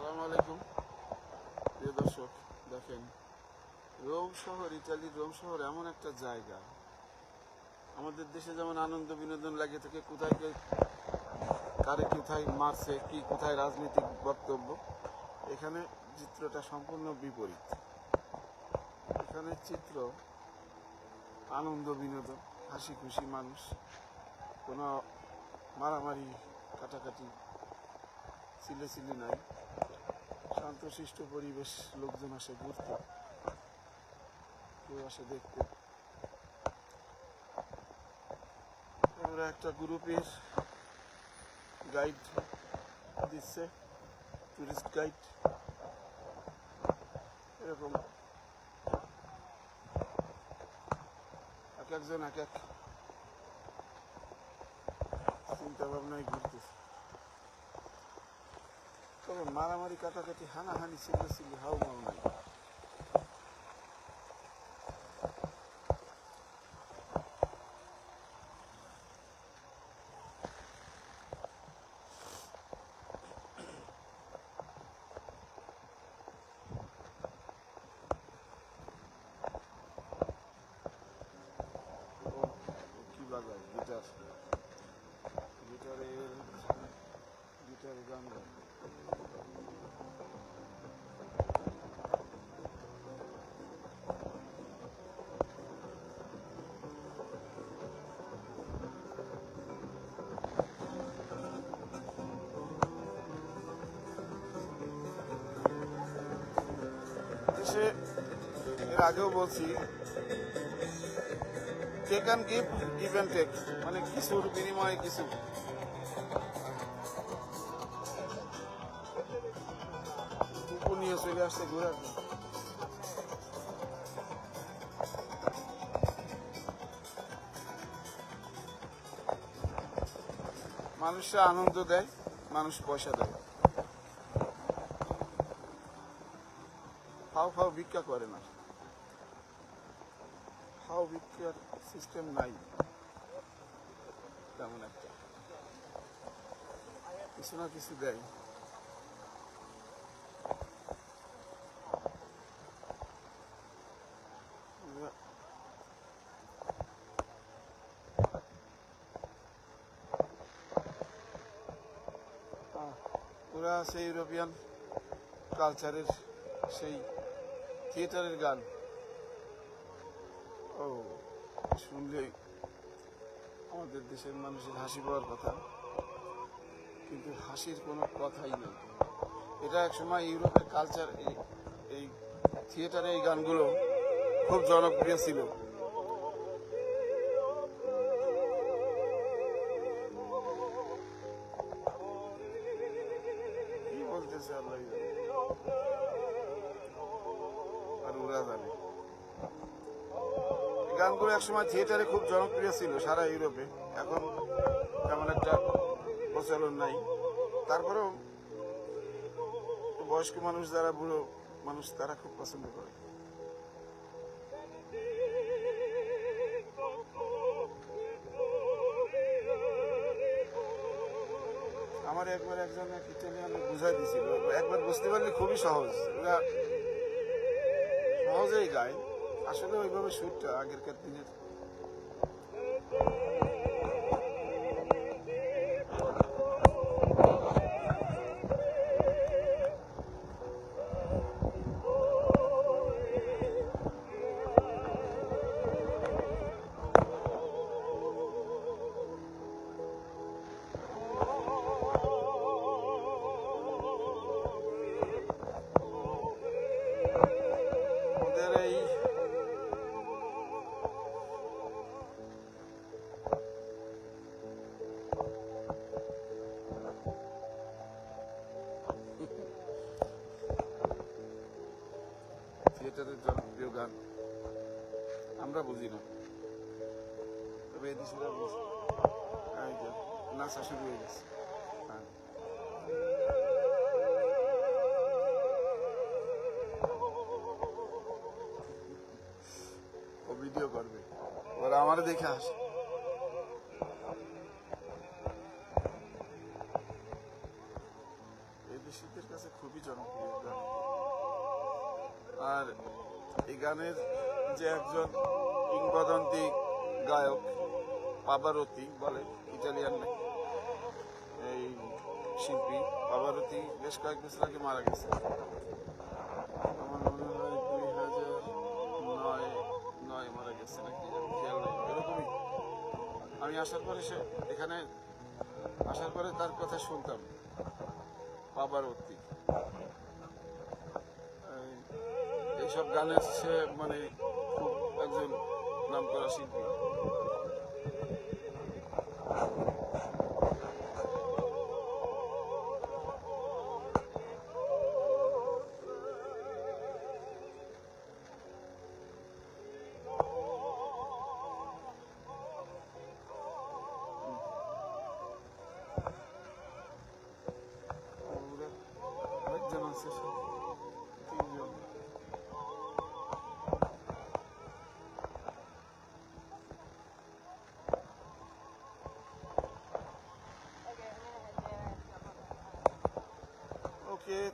আসসালামু আলাইকুম। প্রিয় দর্শক, দেখেন, রোম শহর ইটালির রোম শহর এমন একটা জায়গা। আমাদের দেশে যেমন আনন্দ, বিনোদন লাগে থাকে কোথায় কারে কোথায় মারছে, কি কোথায় রাজনৈতিক বক্তব্য, এখানে চিত্রটা সম্পূর্ণ বিপরীত। এখানে চিত্র, আনন্দ, বিনোদন, হাসি খুশি মানুষ, কোনো মারামারি, কাটাকাটি চিলে চিলি নাই। শান্তশিষ্ট পরিবেশ লোকজন আসে ঘুরতে। কেউ আসে দেখতে। আমরা একটা গ্রুপের গাইড দিচ্ছে টুরিস্ট গাইড এরকম। এক একজন এক এক চিন্তা ভাবনায় ঘুরতেছে। তবে মারামারি কাটাকাটি হানাহানি ছিল ছিল হাউ মাউ নাই ও, ও কি বাজায় গিটার গিটারের গিটারে গান গায় দেশে এর আগেও বলছি take and give give and take মানে কিছুর বিনিময়ে কিছু। কুকুর নিয়ে চলে আসছে ঘুরে। মানুষরা আনন্দ দেয়, মানুষ পয়সা দেয়। ফাও ফাও ভিক্ষা করে না। ফাও ভিক্ষার সিস্টেম নাই। তেমন একটা। কিছু না কিছু দেয়। সেই ইউরোপিয়ান কালচারের সেই থিয়েটারের গান। ও শুনলে আমাদের দেশের মানুষের হাসি পাওয়ার কথা। কিন্তু হাসির কোনো কথাই নেই। এটা এক সময় ইউরোপের কালচার এই থিয়েটারে এই গানগুলো খুব জনপ্রিয় ছিল। বলতেছে আল্লাহ। ওরা গানগুলো একসময় থিয়েটারে খুব জনপ্রিয় ছিল সারা ইউরোপে। এখন তেমন একটা প্রচলন নাই। তারপরেও বয়স্ক মানুষ যারা, বুড়ো মানুষ, তারা খুব পছন্দ করে। আমার একবার একজন এক ইটালিয়ান বুঝাই দিছিল একবার বুঝতে পারলে খুবই সহজ। এরা সহজেই যায় আসলে ওইভাবে সুরটা আগেরকার দিনের আমরা বুঝি না। তবে যে, নাচা শুরু হয়ে গেছে। হ্যাঁ। ভিডিও করবে। ওরা আমার দেখে আসে এই বিদেশিদের কাছে খুবই জনপ্রিয় আর গানের যে একজন কিংবদন্তি গায়ক, পাবারতি বলে, ইটালিয়ান এই শিল্পী পাবারতি বেশ কয়েক বছর আগে মারা গেছে। আমার মনে হয় দুই হাজার নয় নয় মারা গেছে নাকি খেয়াল নেই, এরকমই। আমি আসার পরে সে এখানে আসার পরে তার কথা শুনতাম, পাবারতি। এই- এইসব গানের সে মানে খুব একজন নাম করা শিল্পী।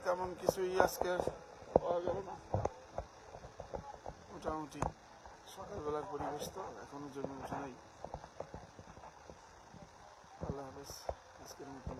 তেমন কিছুই আজকে পাওয়া গেল না। মোটামুটি সকালবেলার পরিবেশ তো এখনও জমে উঠে নাই। আল্লাহ হাফেজ, আজকের মতন